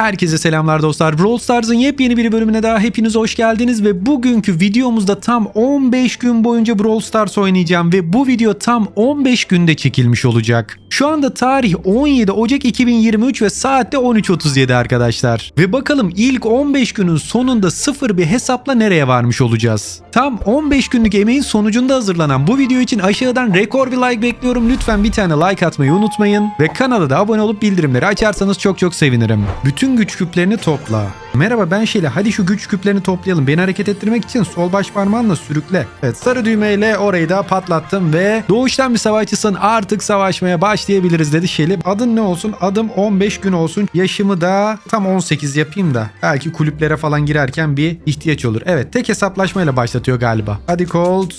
Herkese selamlar dostlar. Brawl Stars'ın yepyeni bir bölümüne daha hepiniz hoş geldiniz ve bugünkü videomuzda tam 15 gün boyunca Brawl Stars oynayacağım ve bu video tam 15 günde çekilmiş olacak. Şu anda tarih 17 Ocak 2023 ve saatte 13.37 arkadaşlar. Ve bakalım ilk 15 günün sonunda sıfır bir hesapla nereye varmış olacağız. Tam 15 günlük emeğin sonucunda hazırlanan bu video için aşağıdan rekor bir like bekliyorum. Lütfen bir tane like atmayı unutmayın ve kanala da abone olup bildirimleri açarsanız çok çok sevinirim. Bütün güç küplerini topla. Merhaba ben Şeli. Hadi şu güç küplerini toplayalım. Beni hareket ettirmek için sol baş parmağınla sürükle. Evet sarı düğmeyle orayı da patlattım ve doğuştan bir savaşçısın artık savaşmaya başlayabiliriz dedi Şeli. Adın ne olsun? Adım 15 gün olsun. Yaşımı da tam 18 yapayım da. Belki kulüplere falan girerken bir ihtiyaç olur. Evet tek hesaplaşmayla başlatıyor galiba. Hadi Colt.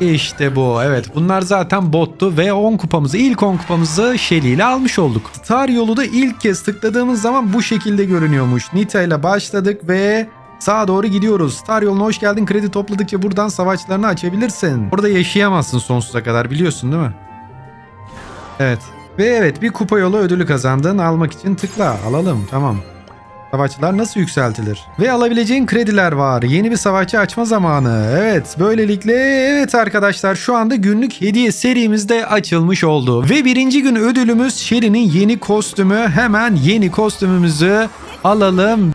İşte bu evet bunlar zaten bottu ve 10 kupamızı ilk 10 kupamızı Shelly ile almış olduk. Star yolu da ilk kez tıkladığımız zaman bu şekilde görünüyormuş. Nita ile başladık ve sağa doğru gidiyoruz. Star yoluna hoş geldin kredi topladıkça buradan savaşlarını açabilirsin. Orada yaşayamazsın sonsuza kadar biliyorsun değil mi? Evet. Ve evet bir kupa yolu ödülü kazandın almak için tıkla alalım tamam. Savaşçılar nasıl yükseltilir? Ve alabileceğin krediler var. Yeni bir savaşçı açma zamanı. Evet böylelikle evet arkadaşlar şu anda günlük hediye serimiz de açılmış oldu. Ve birinci gün ödülümüz Sherry'nin yeni kostümü. Hemen yeni kostümümüzü alalım.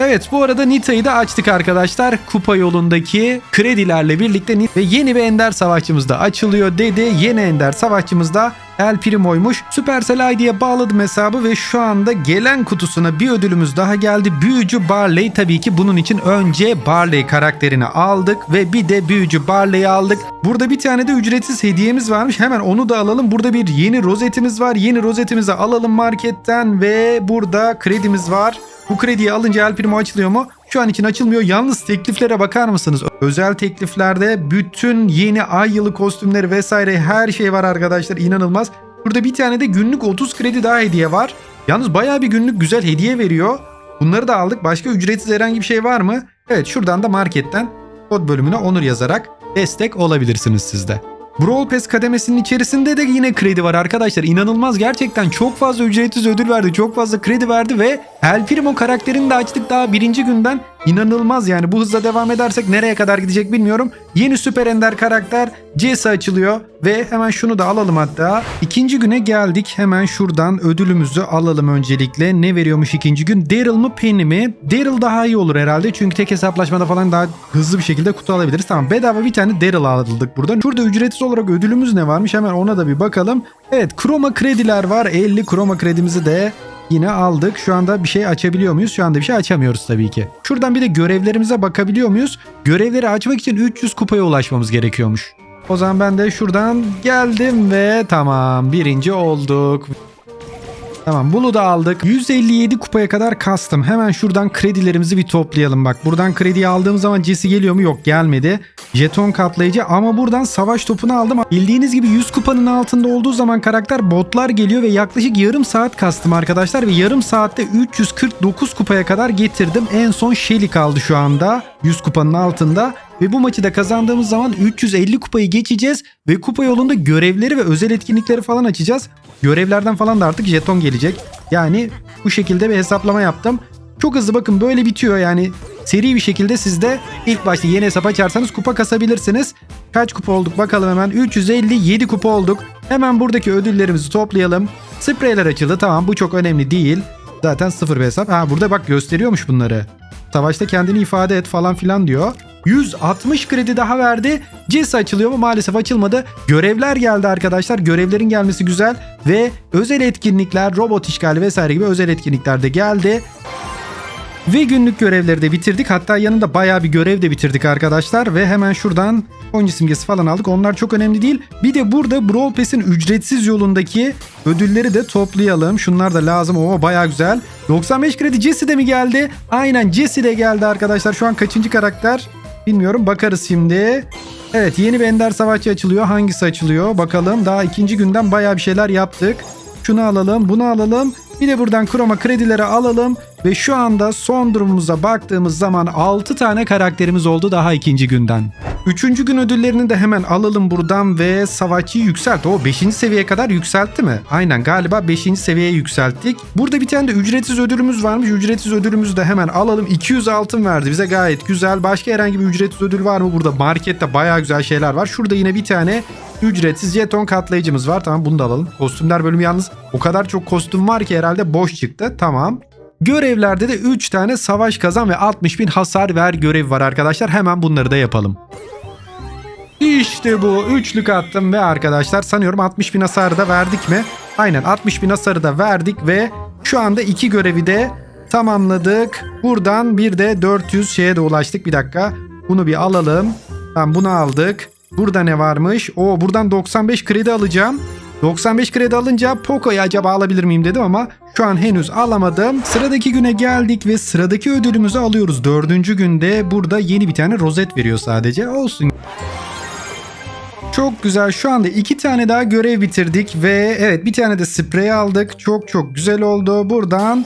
Evet bu arada Nita'yı da açtık arkadaşlar. Kupa yolundaki kredilerle birlikte ve yeni bir ender savaşçımız da açılıyor dedi. Yeni ender savaşçımız da El Primo'ymuş. Supercell ID'ye bağladım hesabı ve şu anda gelen kutusuna bir ödülümüz daha geldi. Büyücü Barley tabii ki bunun için önce Barley karakterini aldık ve bir de Büyücü Barley'i aldık. Burada bir tane de ücretsiz hediyemiz varmış. Hemen onu da alalım. Burada bir yeni rozetimiz var. Yeni rozetimizi alalım marketten ve burada kredimiz var. Bu krediyi alınca El Primo açılıyor mu? Şu an için açılmıyor. Yalnız tekliflere bakar mısınız? Özel tekliflerde bütün yeni ay yılı kostümleri vesaire her şey var arkadaşlar. İnanılmaz. Burada bir tane de günlük 30 kredi daha hediye var. Yalnız bayağı bir günlük güzel hediye veriyor. Bunları da aldık. Başka ücretsiz herhangi bir şey var mı? Evet şuradan da marketten kod bölümüne onur yazarak destek olabilirsiniz siz de. Brawl Pass kademesinin içerisinde de yine kredi var arkadaşlar. İnanılmaz gerçekten çok fazla ücretsiz ödül verdi. Çok fazla kredi verdi ve El Primo karakterini de açtık daha birinci günden. İnanılmaz yani bu hızla devam edersek nereye kadar gidecek bilmiyorum. Yeni süper ender karakter Jesse açılıyor ve hemen şunu da alalım hatta. İkinci güne geldik. Hemen şuradan ödülümüzü alalım öncelikle. Ne veriyormuş ikinci gün? Daryl mı Penny mi? Daryl daha iyi olur herhalde. Çünkü tek hesaplaşmada falan daha hızlı bir şekilde kutu alabiliriz. Tamam bedava bir tane Daryl aldık buradan. Şurada ücretsiz olarak ödülümüz ne varmış? Hemen ona da bir bakalım. Evet kroma krediler var. 50 kroma kredimizi de Yine aldık. Şu anda bir şey açabiliyor muyuz? Şu anda bir şey açamıyoruz tabii ki. Şuradan bir de görevlerimize bakabiliyor muyuz? Görevleri açmak için 300 kupaya ulaşmamız gerekiyormuş. O zaman ben de şuradan geldim ve tamam birinci olduk. Tamam bunu da aldık. 157 kupaya kadar kastım. Hemen şuradan kredilerimizi bir toplayalım. Bak buradan krediyi aldığım zaman Jesse geliyor mu? Yok gelmedi. Jeton katlayıcı ama buradan savaş topunu aldım. Bildiğiniz gibi 100 kupanın altında olduğu zaman karakter botlar geliyor ve yaklaşık yarım saat kastım arkadaşlar. Ve yarım saatte 349 kupaya kadar getirdim. En son Shelly kaldı şu anda. 100 kupanın altında. Ve bu maçı da kazandığımız zaman 350 kupayı geçeceğiz ve kupa yolunda görevleri ve özel etkinlikleri falan açacağız. Görevlerden falan da artık jeton gelecek. Yani bu şekilde bir hesaplama yaptım. Çok hızlı bakın böyle bitiyor yani seri bir şekilde siz de ilk başta yeni hesap açarsanız kupa kasabilirsiniz. Kaç kupa olduk bakalım hemen 357 kupa olduk. Hemen buradaki ödüllerimizi toplayalım. Spreyler açıldı tamam bu çok önemli değil. Zaten sıfır bir hesap. Ha burada bak gösteriyormuş bunları. Savaşta kendini ifade et falan filan diyor. 160 kredi daha verdi. Jesse açılıyor mu? Maalesef açılmadı. Görevler geldi arkadaşlar. Görevlerin gelmesi güzel. Ve özel etkinlikler, robot işgali vesaire gibi özel etkinlikler de geldi. Ve günlük görevleri de bitirdik. Hatta yanında bayağı bir görev de bitirdik arkadaşlar. Ve hemen şuradan oyuncu simgesi falan aldık. Onlar çok önemli değil. Bir de burada Brawl Pass'in ücretsiz yolundaki ödülleri de toplayalım. Şunlar da lazım. Oo bayağı güzel. 95 kredi Jesse de mi geldi? Aynen Jesse de geldi arkadaşlar. Şu an kaçıncı karakter? Bilmiyorum. Bakarız şimdi. Evet yeni bir Ender Savaşçı açılıyor. Hangisi açılıyor? Bakalım. Daha ikinci günden bayağı bir şeyler yaptık. Şunu alalım. Bunu alalım. Bir de buradan kroma kredileri alalım ve şu anda son durumumuza baktığımız zaman 6 tane karakterimiz oldu daha ikinci günden. Üçüncü gün ödüllerini de hemen alalım buradan ve savaşçıyı yükselt. O 5. seviyeye kadar yükseltti mi? Aynen galiba 5. seviyeye yükselttik. Burada bir tane de ücretsiz ödülümüz varmış. Ücretsiz ödülümüzü de hemen alalım. 200 altın verdi bize gayet güzel. Başka herhangi bir ücretsiz ödül var mı? Burada markette bayağı güzel şeyler var. Şurada yine bir tane ücretsiz jeton katlayıcımız var. Tamam bunu da alalım. Kostümler bölümü yalnız o kadar çok kostüm var ki herhalde boş çıktı. Tamam. Görevlerde de 3 tane savaş kazan ve 60 bin hasar ver görevi var arkadaşlar. Hemen bunları da yapalım. İşte bu. Üçlük attım ve arkadaşlar sanıyorum 60 bin hasarı da verdik mi? Aynen 60 bin hasarı da verdik ve şu anda iki görevi de tamamladık. Buradan bir de 400 şeye de ulaştık. Bir dakika. Bunu bir alalım. Tamam bunu aldık. Burada ne varmış? O buradan 95 kredi alacağım. 95 kredi alınca Poco'yu acaba alabilir miyim dedim ama şu an henüz alamadım. Sıradaki güne geldik ve sıradaki ödülümüzü alıyoruz. Dördüncü günde burada yeni bir tane rozet veriyor sadece. Olsun. Çok güzel. Şu anda iki tane daha görev bitirdik ve evet bir tane de sprey aldık. Çok çok güzel oldu. Buradan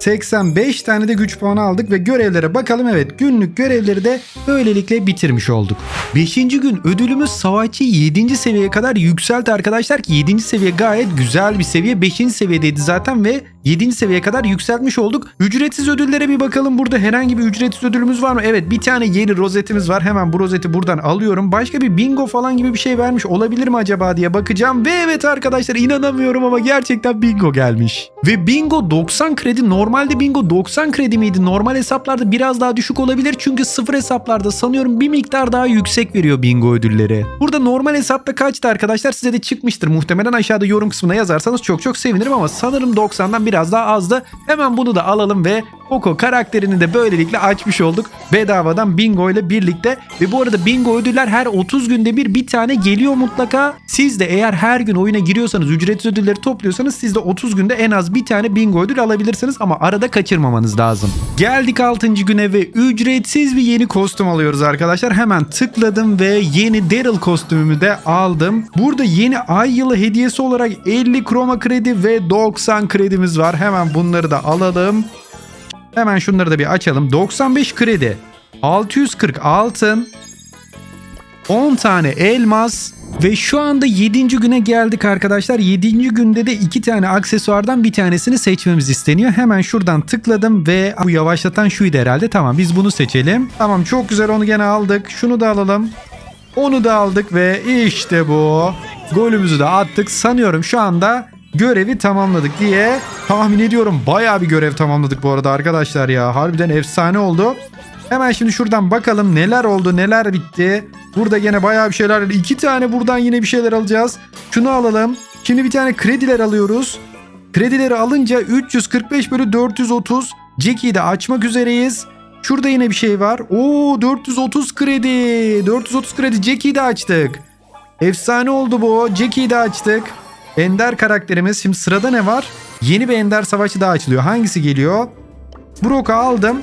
185 tane de güç puanı aldık ve görevlere bakalım. Evet günlük görevleri de böylelikle bitirmiş olduk. 5. gün ödülümüz savaşçıyı 7. seviyeye kadar yükseltti arkadaşlar ki 7. seviye gayet güzel bir seviye. 5. seviyedeydi zaten ve 7. seviyeye kadar yükseltmiş olduk. Ücretsiz ödüllere bir bakalım. Burada herhangi bir ücretsiz ödülümüz var mı? Evet bir tane yeni rozetimiz var. Hemen bu rozeti buradan alıyorum. Başka bir bingo falan gibi bir şey vermiş olabilir mi acaba diye bakacağım. Ve evet arkadaşlar inanamıyorum ama gerçekten bingo gelmiş. Ve bingo 90 kredi. Normalde bingo 90 kredi miydi? Normal hesaplarda biraz daha düşük olabilir. Çünkü sıfır hesaplarda sanıyorum bir miktar daha yüksek veriyor bingo ödülleri. Burada normal hesapta kaçtı arkadaşlar? Size de çıkmıştır muhtemelen. Aşağıda yorum kısmına yazarsanız çok çok sevinirim ama sanırım 90'dan biraz daha azdı. Hemen bunu da alalım ve Poco karakterini de böylelikle açmış olduk. Bedavadan bingo ile birlikte. Ve bu arada bingo ödüller her 30 günde bir bir tane geliyor mutlaka. Siz de eğer her gün oyuna giriyorsanız ücretsiz ödülleri topluyorsanız siz de 30 günde en az bir tane bingo ödül alabilirsiniz ama arada kaçırmamanız lazım. Geldik 6. güne ve ücretsiz bir yeni kostüm alıyoruz arkadaşlar. Hemen tıkladım ve yeni Daryl kostümümü de aldım. Burada yeni ay yılı hediyesi olarak 50 kroma kredi ve 90 kredimiz var. Hemen bunları da alalım. Hemen şunları da bir açalım. 95 kredi, 640 altın, 10 tane elmas ve şu anda 7. güne geldik arkadaşlar. 7. günde de 2 tane aksesuardan bir tanesini seçmemiz isteniyor. Hemen şuradan tıkladım ve bu yavaşlatan şuydu herhalde. Tamam biz bunu seçelim. Tamam çok güzel onu gene aldık. Şunu da alalım. Onu da aldık ve işte bu. Golümüzü de attık. Sanıyorum şu anda görevi tamamladık diye tahmin ediyorum. Bayağı bir görev tamamladık bu arada arkadaşlar ya. Harbiden efsane oldu. Hemen şimdi şuradan bakalım neler oldu neler bitti. Burada gene bayağı bir şeyler. İki tane buradan yine bir şeyler alacağız. Şunu alalım. Şimdi bir tane krediler alıyoruz. Kredileri alınca 345 bölü 430. Jackie'yi de açmak üzereyiz. Şurada yine bir şey var. Oo 430 kredi. 430 kredi Jackie'yi de açtık. Efsane oldu bu. Jackie'yi de açtık. Ender karakterimiz. Şimdi sırada ne var? Yeni bir Ender savaşçı daha açılıyor. Hangisi geliyor? Brock'u aldım.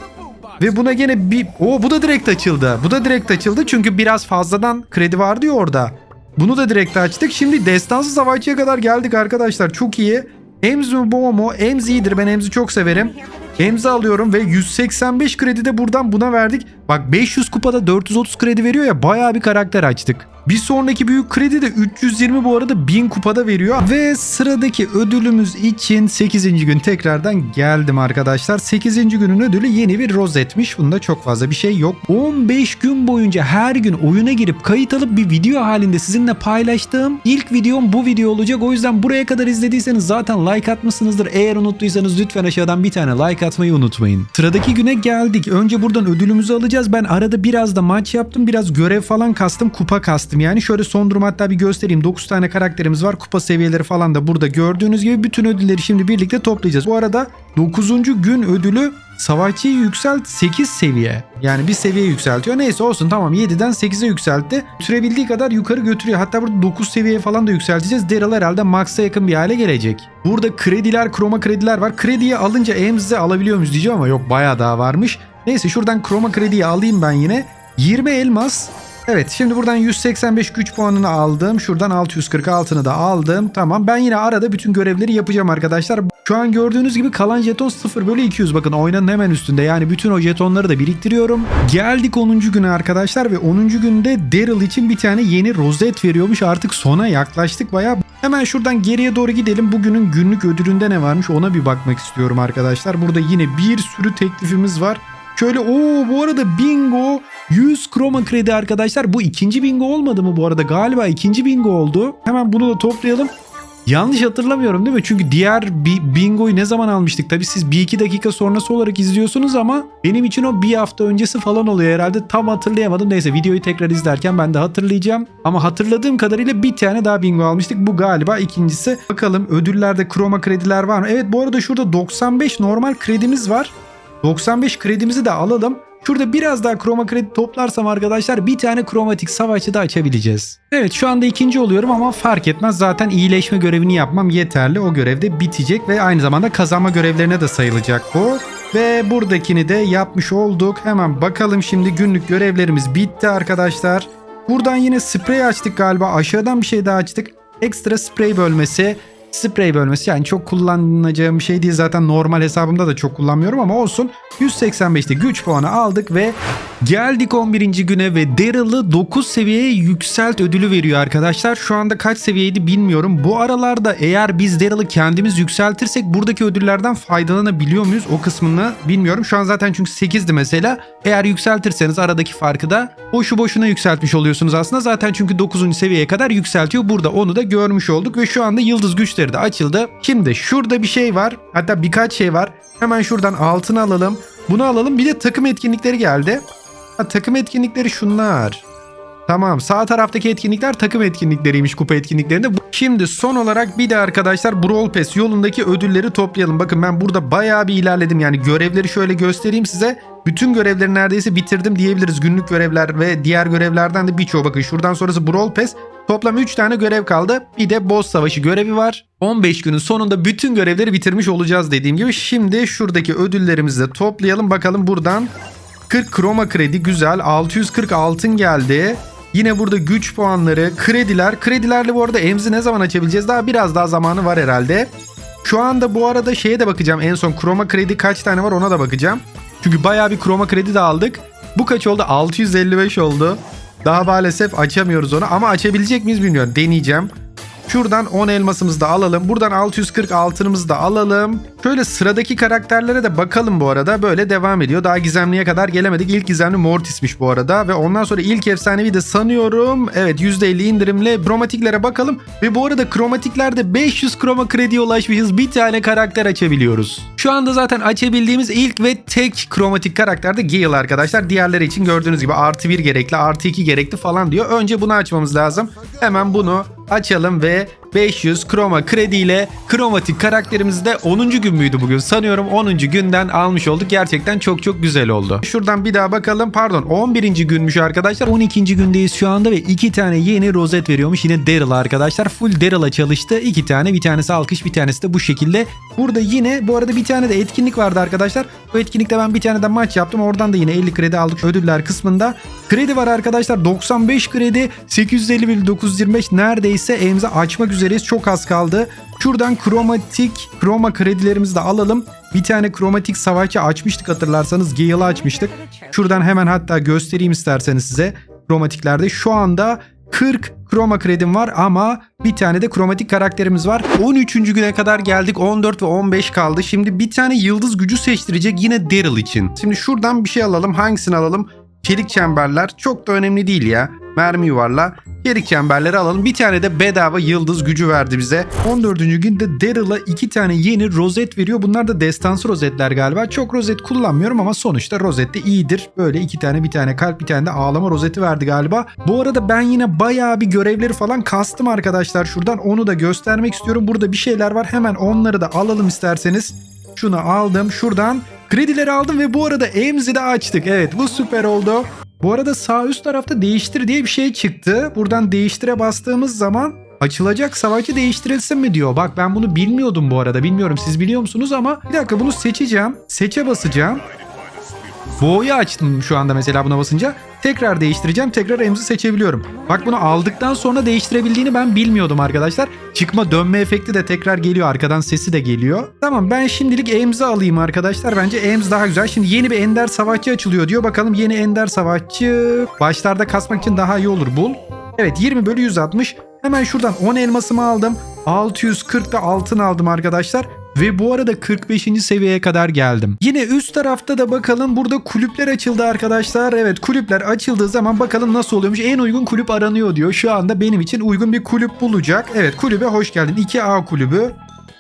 Ve buna gene bir... Oo bu da direkt açıldı. Bu da direkt açıldı çünkü biraz fazladan kredi vardı ya orada. Bunu da direkt açtık. Şimdi destansı savaşçıya kadar geldik arkadaşlar. Çok iyi. Emz mi Boğa mu? Emz iyidir. Ben Emz'i çok severim. Emz'i alıyorum ve 185 kredi de buradan buna verdik. Bak 500 kupada 430 kredi veriyor ya bayağı bir karakter açtık. Bir sonraki büyük kredi de 320 bu arada 1000 kupada veriyor. Ve sıradaki ödülümüz için 8. gün tekrardan geldim arkadaşlar. 8. günün ödülü yeni bir rozetmiş. Bunda çok fazla bir şey yok. 15 gün boyunca her gün oyuna girip kayıt alıp bir video halinde sizinle paylaştığım ilk videom bu video olacak. O yüzden buraya kadar izlediyseniz zaten like atmışsınızdır. Eğer unuttuysanız lütfen aşağıdan bir tane like atmayı unutmayın. Sıradaki güne geldik. Önce buradan ödülümüzü alacağız. Ben arada biraz da maç yaptım. Biraz görev falan kastım. Kupa kastım. Yani şöyle son durum hatta bir göstereyim. 9 tane karakterimiz var. Kupa seviyeleri falan da burada gördüğünüz gibi bütün ödülleri şimdi birlikte toplayacağız. Bu arada 9. gün ödülü Savaşçıyı yükselt 8 seviye. Yani bir seviye yükseltiyor. Neyse olsun tamam 7'den 8'e yükseltti. Sürebildiği kadar yukarı götürüyor. Hatta burada 9 seviyeye falan da yükselteceğiz. Daryl herhalde max'a yakın bir hale gelecek. Burada krediler, kroma krediler var. Krediyi alınca Ems'e alabiliyor muyuz diyeceğim ama yok bayağı daha varmış. Neyse şuradan kroma krediyi alayım ben yine. 20 elmas Evet şimdi buradan 185 güç puanını aldım. Şuradan 646'ını da aldım. Tamam ben yine arada bütün görevleri yapacağım arkadaşlar. Şu an gördüğünüz gibi kalan jeton 0 bölü 200. Bakın oynanın hemen üstünde. Yani bütün o jetonları da biriktiriyorum. Geldik 10. güne arkadaşlar ve 10. günde Daryl için bir tane yeni rozet veriyormuş. Artık sona yaklaştık bayağı. Hemen şuradan geriye doğru gidelim. Bugünün günlük ödülünde ne varmış ona bir bakmak istiyorum arkadaşlar. Burada yine bir sürü teklifimiz var. Şöyle o bu arada bingo 100 kroma kredi arkadaşlar. Bu ikinci bingo olmadı mı bu arada? Galiba ikinci bingo oldu. Hemen bunu da toplayalım. Yanlış hatırlamıyorum değil mi? Çünkü diğer bir bingoyu ne zaman almıştık? Tabii siz bir iki dakika sonrası olarak izliyorsunuz ama benim için o bir hafta öncesi falan oluyor herhalde. Tam hatırlayamadım. Neyse videoyu tekrar izlerken ben de hatırlayacağım. Ama hatırladığım kadarıyla bir tane daha bingo almıştık. Bu galiba ikincisi. Bakalım ödüllerde kroma krediler var mı? Evet bu arada şurada 95 normal kredimiz var. 95 kredimizi de alalım. Şurada biraz daha kroma kredi toplarsam arkadaşlar bir tane kromatik savaşçı da açabileceğiz. Evet şu anda ikinci oluyorum ama fark etmez. Zaten iyileşme görevini yapmam yeterli. O görevde bitecek ve aynı zamanda kazanma görevlerine de sayılacak bu. Ve buradakini de yapmış olduk. Hemen bakalım şimdi günlük görevlerimiz bitti arkadaşlar. Buradan yine sprey açtık galiba. Aşağıdan bir şey daha açtık. Ekstra sprey bölmesi. Sprey bölmesi yani çok kullanacağım bir şey değil. Zaten normal hesabımda da çok kullanmıyorum ama olsun. 185'te güç puanı aldık ve geldik 11. güne ve Daryl'ı 9 seviyeye yükselt ödülü veriyor arkadaşlar. Şu anda kaç seviyeydi bilmiyorum. Bu aralarda eğer biz Daryl'ı kendimiz yükseltirsek buradaki ödüllerden faydalanabiliyor muyuz? O kısmını bilmiyorum. Şu an zaten çünkü 8'di mesela. Eğer yükseltirseniz aradaki farkı da boşu boşuna yükseltmiş oluyorsunuz aslında. Zaten çünkü 9. seviyeye kadar yükseltiyor. Burada onu da görmüş olduk ve şu anda yıldız güçleri de açıldı. Şimdi şurada bir şey var. Hatta birkaç şey var. Hemen şuradan altını alalım. Bunu alalım. Bir de takım etkinlikleri geldi. Ha, takım etkinlikleri şunlar. Tamam sağ taraftaki etkinlikler takım etkinlikleriymiş kupa etkinliklerinde. Şimdi son olarak bir de arkadaşlar Brawl Pass yolundaki ödülleri toplayalım. Bakın ben burada bayağı bir ilerledim. Yani görevleri şöyle göstereyim size. Bütün görevleri neredeyse bitirdim diyebiliriz. Günlük görevler ve diğer görevlerden de birçoğu. Bakın şuradan sonrası Brawl Pass. Toplam 3 tane görev kaldı. Bir de boss savaşı görevi var. 15 günün sonunda bütün görevleri bitirmiş olacağız dediğim gibi. Şimdi şuradaki ödüllerimizi de toplayalım. Bakalım buradan 40 kroma kredi güzel. 640 altın geldi. Yine burada güç puanları, krediler. Kredilerle bu arada emzi ne zaman açabileceğiz? Daha biraz daha zamanı var herhalde. Şu anda bu arada şeye de bakacağım. En son kroma kredi kaç tane var ona da bakacağım. Çünkü bayağı bir kroma kredi de aldık. Bu kaç oldu? 655 oldu. Daha maalesef açamıyoruz onu ama açabilecek miyiz bilmiyorum. Deneyeceğim. Şuradan 10 elmasımızı da alalım. Buradan 640 altınımızı da alalım. Şöyle sıradaki karakterlere de bakalım bu arada. Böyle devam ediyor. Daha gizemliye kadar gelemedik. İlk gizemli Mortis'miş bu arada. Ve ondan sonra ilk efsanevi de sanıyorum. Evet %50 indirimle kromatiklere bakalım. Ve bu arada kromatiklerde 500 kroma krediye ulaşmışız. Bir tane karakter açabiliyoruz. Şu anda zaten açabildiğimiz ilk ve tek kromatik karakter de Gale arkadaşlar. Diğerleri için gördüğünüz gibi artı 1 gerekli artı 2 gerekli falan diyor. Önce bunu açmamız lazım. Hemen bunu açalım ve 500 kroma krediyle kromatik karakterimizi de 10. gün müydü bugün? Sanıyorum 10. günden almış olduk. Gerçekten çok çok güzel oldu. Şuradan bir daha bakalım. Pardon 11. günmüş arkadaşlar. 12. gündeyiz şu anda ve 2 tane yeni rozet veriyormuş. Yine Daryl arkadaşlar. Full Daryl'a çalıştı. 2 tane. Bir tanesi alkış bir tanesi de bu şekilde. Burada yine bu arada bir tane de etkinlik vardı arkadaşlar. Bu etkinlikte ben bir tane de maç yaptım. Oradan da yine 50 kredi aldık ödüller kısmında. Kredi var arkadaşlar. 95 kredi. 850 925 neredeyse elimize açmak üzereyiz. Çok az kaldı. Şuradan kromatik kroma kredilerimizi de alalım. Bir tane kromatik savaşçı açmıştık hatırlarsanız. Gale'ı açmıştık. Şuradan hemen hatta göstereyim isterseniz size. Kromatiklerde şu anda 40 kroma kredim var ama bir tane de kromatik karakterimiz var. 13. güne kadar geldik. 14 ve 15 kaldı. Şimdi bir tane yıldız gücü seçtirecek yine Daryl için. Şimdi şuradan bir şey alalım. Hangisini alalım? Çelik çemberler çok da önemli değil ya. Mermi yuvarla. Çelik çemberleri alalım. Bir tane de bedava yıldız gücü verdi bize. 14. günde Daryl'a iki tane yeni rozet veriyor. Bunlar da destansı rozetler galiba. Çok rozet kullanmıyorum ama sonuçta rozet de iyidir. Böyle iki tane bir tane kalp bir tane de ağlama rozeti verdi galiba. Bu arada ben yine bayağı bir görevleri falan kastım arkadaşlar şuradan. Onu da göstermek istiyorum. Burada bir şeyler var. Hemen onları da alalım isterseniz. Şunu aldım. Şuradan kredileri aldım ve bu arada Emzi de açtık. Evet bu süper oldu. Bu arada sağ üst tarafta değiştir diye bir şey çıktı. Buradan değiştire bastığımız zaman açılacak savaşçı değiştirilsin mi diyor. Bak ben bunu bilmiyordum bu arada. Bilmiyorum siz biliyor musunuz ama bir dakika bunu seçeceğim. Seçe basacağım. Bo'yu açtım şu anda mesela buna basınca. Tekrar değiştireceğim. Tekrar emzi seçebiliyorum. Bak bunu aldıktan sonra değiştirebildiğini ben bilmiyordum arkadaşlar. Çıkma dönme efekti de tekrar geliyor. Arkadan sesi de geliyor. Tamam ben şimdilik emzi alayım arkadaşlar. Bence ems daha güzel. Şimdi yeni bir ender savaşçı açılıyor diyor. Bakalım yeni ender savaşçı başlarda kasmak için daha iyi olur bul. Evet 20 bölü 160. Hemen şuradan 10 elmasımı aldım. 640 da altın aldım arkadaşlar. Ve bu arada 45. seviyeye kadar geldim. Yine üst tarafta da bakalım burada kulüpler açıldı arkadaşlar. Evet kulüpler açıldığı zaman bakalım nasıl oluyormuş. En uygun kulüp aranıyor diyor. Şu anda benim için uygun bir kulüp bulacak. Evet kulübe hoş geldin. 2A kulübü.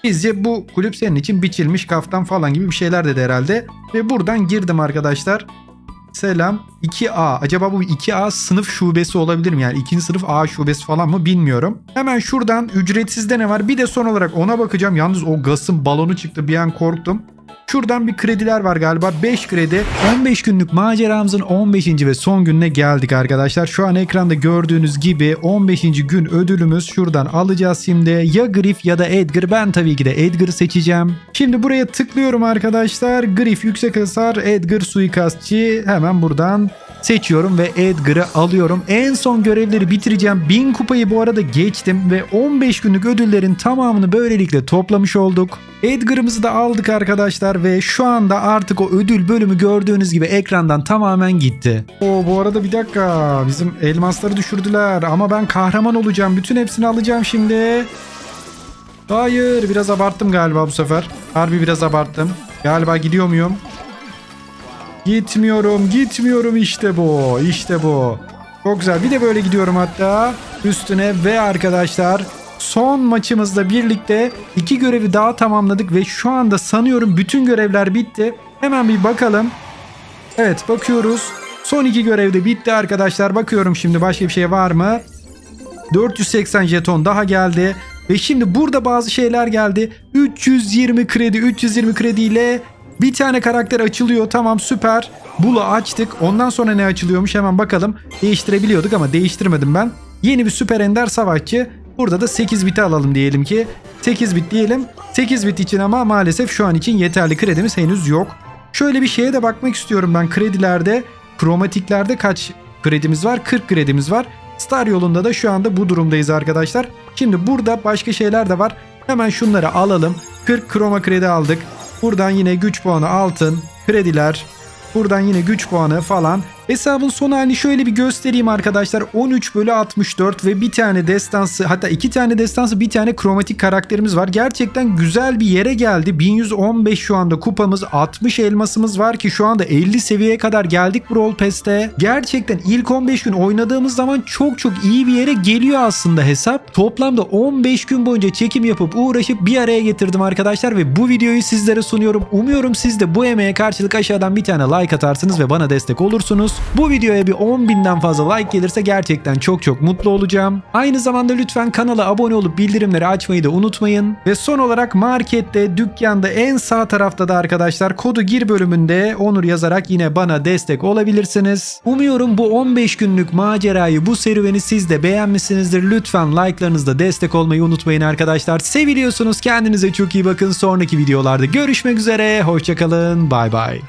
Bizce bu kulüp senin için biçilmiş kaftan falan gibi bir şeyler dedi herhalde. Ve buradan girdim arkadaşlar. Selam 2A. Acaba bu 2A sınıf şubesi olabilir mi? Yani ikinci sınıf A şubesi falan mı bilmiyorum. Hemen şuradan ücretsizde ne var? Bir de son olarak ona bakacağım. Yalnız o gasın balonu çıktı bir an korktum. Şuradan bir krediler var galiba. 5 kredi. 15 günlük maceramızın 15. ve son gününe geldik arkadaşlar. Şu an ekranda gördüğünüz gibi 15. gün ödülümüz şuradan alacağız şimdi. Ya Griff ya da Edgar. Ben tabii ki de Edgar'ı seçeceğim. Şimdi buraya tıklıyorum arkadaşlar. Griff yüksek hasar, Edgar suikastçı. Hemen buradan seçiyorum ve Edgar'ı alıyorum. En son görevleri bitireceğim. 1000 kupayı bu arada geçtim ve 15 günlük ödüllerin tamamını böylelikle toplamış olduk. Edgar'ımızı da aldık arkadaşlar ve şu anda artık o ödül bölümü gördüğünüz gibi ekrandan tamamen gitti. Oo bu arada bir dakika bizim elmasları düşürdüler ama ben kahraman olacağım. Bütün hepsini alacağım şimdi. Hayır biraz abarttım galiba bu sefer. Harbi biraz abarttım. Galiba gidiyor muyum? Gitmiyorum, gitmiyorum işte bu. işte bu. Çok güzel. Bir de böyle gidiyorum hatta üstüne ve arkadaşlar son maçımızda birlikte iki görevi daha tamamladık ve şu anda sanıyorum bütün görevler bitti. Hemen bir bakalım. Evet bakıyoruz. Son iki görev de bitti arkadaşlar. Bakıyorum şimdi başka bir şey var mı? 480 jeton daha geldi. Ve şimdi burada bazı şeyler geldi. 320 kredi, 320 krediyle bir tane karakter açılıyor. Tamam süper. Bulu açtık. Ondan sonra ne açılıyormuş hemen bakalım. Değiştirebiliyorduk ama değiştirmedim ben. Yeni bir süper ender savaşçı. Burada da 8 biti alalım diyelim ki. 8 bit diyelim. 8 bit için ama maalesef şu an için yeterli kredimiz henüz yok. Şöyle bir şeye de bakmak istiyorum ben kredilerde. Kromatiklerde kaç kredimiz var? 40 kredimiz var. Star yolunda da şu anda bu durumdayız arkadaşlar. Şimdi burada başka şeyler de var. Hemen şunları alalım. 40 kroma kredi aldık. Buradan yine güç puanı altın, krediler. Buradan yine güç puanı falan. Hesabın son halini şöyle bir göstereyim arkadaşlar. 13 bölü 64 ve bir tane destansı hatta iki tane destansı bir tane kromatik karakterimiz var. Gerçekten güzel bir yere geldi. 1115 şu anda kupamız 60 elmasımız var ki şu anda 50 seviyeye kadar geldik Brawl Pass'te. Gerçekten ilk 15 gün oynadığımız zaman çok çok iyi bir yere geliyor aslında hesap. Toplamda 15 gün boyunca çekim yapıp uğraşıp bir araya getirdim arkadaşlar ve bu videoyu sizlere sunuyorum. Umuyorum siz de bu emeğe karşılık aşağıdan bir tane like atarsınız ve bana destek olursunuz. Bu videoya bir 10 binden fazla like gelirse gerçekten çok çok mutlu olacağım. Aynı zamanda lütfen kanala abone olup bildirimleri açmayı da unutmayın. Ve son olarak markette, dükkanda en sağ tarafta da arkadaşlar kodu gir bölümünde Onur yazarak yine bana destek olabilirsiniz. Umuyorum bu 15 günlük macerayı, bu serüveni siz de beğenmişsinizdir. Lütfen like'larınızda destek olmayı unutmayın arkadaşlar. Seviliyorsunuz. Kendinize çok iyi bakın. Sonraki videolarda görüşmek üzere. Hoşçakalın. Bay bay.